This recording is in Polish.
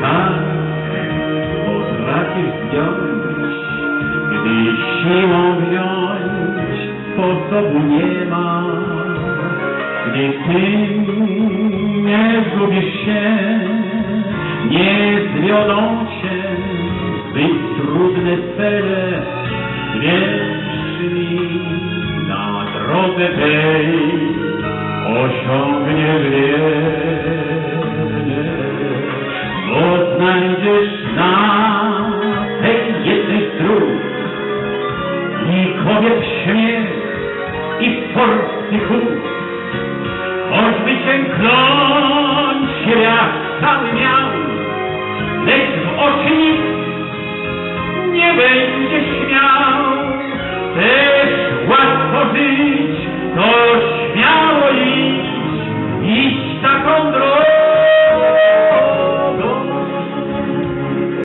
tak potrafisz zdjąć, gdy siłą wziąć sposobu nie ma. Gdy ty nie zgubisz się, nie zwiodą cię zbyt trudne cele, wiesz mi na drogę tej osiągniesz. Znajdziesz na tej jednej dróg i kobiet śmiech i sportny huk. Choćby cię kląć jak cały miał, lecz w oczy nikt nie będzie śmiał.